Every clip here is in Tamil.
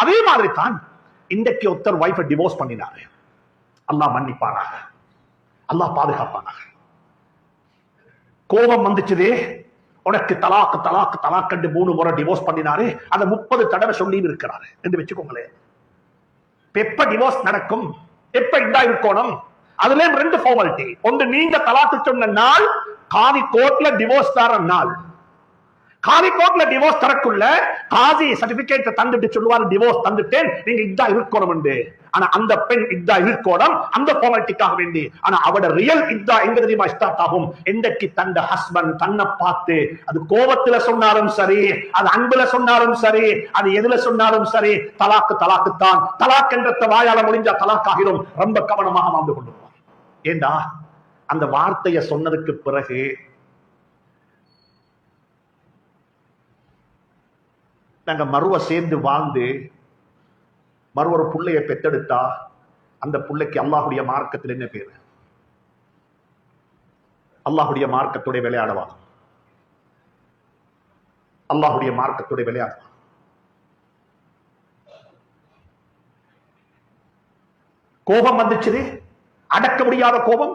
அதே மாதிரி தான் இன்றைக்கு ஒருத்தர் ஒய்ஃபை டிவோர்ஸ் பண்ணினாரு. அல்லாஹ் மன்னிப்பானாக. அல்லாஹ் பாதுகாப்பானாக. கோபம் வந்துச்சுதே. உனக்கு தலாக்கு தலாக்கு தலாக்கண்டு மூணு முறை டிவோர்ஸ் பண்ணினாரு. அதை முப்பது தடவை சொல்லி இருக்கிறாரு. என்று வச்சுக்கோங்களேன். எப்ப டிவோர்ஸ் நடக்கும்? எப்ப இதா இருக்கணும் அதுலயும் ரெண்டு ஃபார்மாலிட்டி ஒன்று நீங்க தலாக்கு சொன்ன நாள் காதி கோர்ட்ல டிவோர்ஸ் தர நாள். காலி கோர்ட்ல டிவோர்ஸ் தரக்குள்ள காசி சர்டிபிகேட் தந்துட்டு சொல்லுவாரு டிவோர்ஸ் தந்துட்டேன். நீங்க இதா இருக்கணும் என்று ஆனா அந்த பெண் இதா இருக்கணும் அந்த ஃபார்மாலிட்டிக்காக வேண்டி. ஆனா அவட ரியல் இதா எங்க தெரியுமா ஸ்டார்ட் ஆகும்? எந்தக்கு தந்த ஹஸ்பண்ட் தன்னை பார்த்து அது கோபத்துல சொன்னாலும் சரி அது அன்புல சொன்னாலும் சரி அது எதுல சொன்னாலும் சரி தலாக்கு தலாக்கு தான் தலாக் என்ற வாயால முடிஞ்சா தலாக் ஆகிடும் ரொம்ப கவனமாக வாழ்ந்து கொள்ளுவோம் ஏண்டா? அந்த வார்த்தையை சொன்னதுக்கு பிறகு நாங்கள் மறுவை சேர்ந்து வாழ்ந்து மறு ஒரு புள்ளைய பெத்தெடுத்தா அந்த புள்ளைக்கு அல்லாஹுடைய மார்க்கத்தில் என்ன பேரு? அல்லாஹுடைய மார்க்கத்துடைய விளையாடவா? அல்லாஹுடைய மார்க்கத்துடைய விளையாடுவான் கோபம் வந்துச்சு அடக்க முடியாத கோபம்.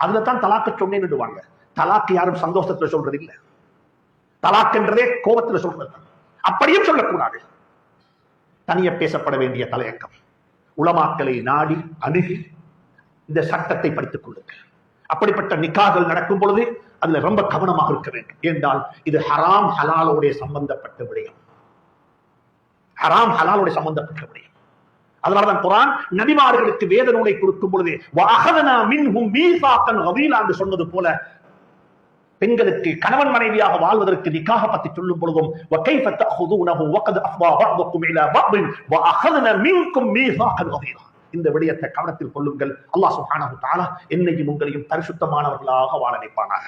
அதுல தான் தலாக்க சொன்னேன்னு தலாக்கு யாரும் சந்தோஷத்துல சொல்றது இல்ல தலாக்குன்றதே கோபத்துல சொல்றது அப்படியும் சொல்லக்கூடாது. தனிய பேசப்பட வேண்டிய தலையங்கம். உளமாக்களை நாடி அணுகி இந்த சட்டத்தை படித்துக் கொள்ளுங்கள். அப்படிப்பட்ட நிக்காகள் நடக்கும் பொழுது அதுல ரொம்ப கவனமாக இருக்க வேண்டும். என்றால் இது ஹராம் ஹலாலோடைய சம்பந்தப்பட்ட விடயம். ஹராம் ஹலாலோடைய சம்பந்தப்பட்ட விடயம். அதனாலதான் குரான் நபிமார்களுக்கு வேத நூலை கொடுக்கும் பொழுது வஅகதனா மின்ஹும் மீசாக்கன் கபீலா என்று சொன்னது போல பெண்களுக்கு கணவன் மனைவியாக வாழ்வதற்கு நிக்காக பற்றி சொல்லும் பொழுதும் وَكَيْفَ تَأْخُذُونَهُ وَقَدْ أَفْضَى بَعْضُكُمْ إِلَى بَعْضٍ وَأَخَذْنَا مِنكُم مِيثَاقًا غَلِيظًا இந்த விடயத்தை கவனத்தில் கொள்ளுங்கள் அல்லாஹ் சுப்ஹானஹு தஆலா என்னையும் உங்களையும் பரிசுத்தமானவர்களாக வாழ வைப்பானாக